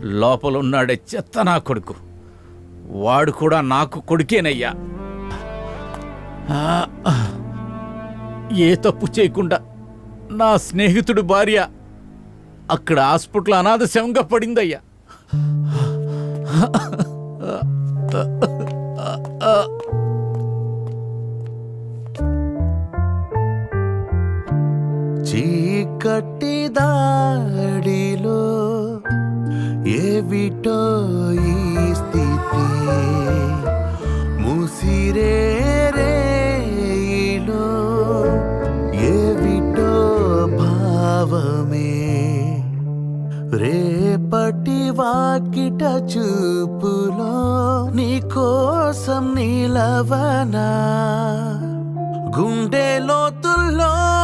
లోపల ఉన్నాడే చెత్త నా కొడుకు. వాడు కూడా నాకు కొడుకేనయ్యా. ఏ తప్పు చేయకుండా నా స్నేహితుడు భార్య అక్కడ హాస్పిటల్ అనాథ శవంగా పడిందయ్యా చీకటిదా ఏవిటో ఈ స్థితి? ముసిరే ఏవిటో భావమే? రేపటి వాకిట చూపులో నీ కోసం నిలవనా? గుండె లోతుల్లో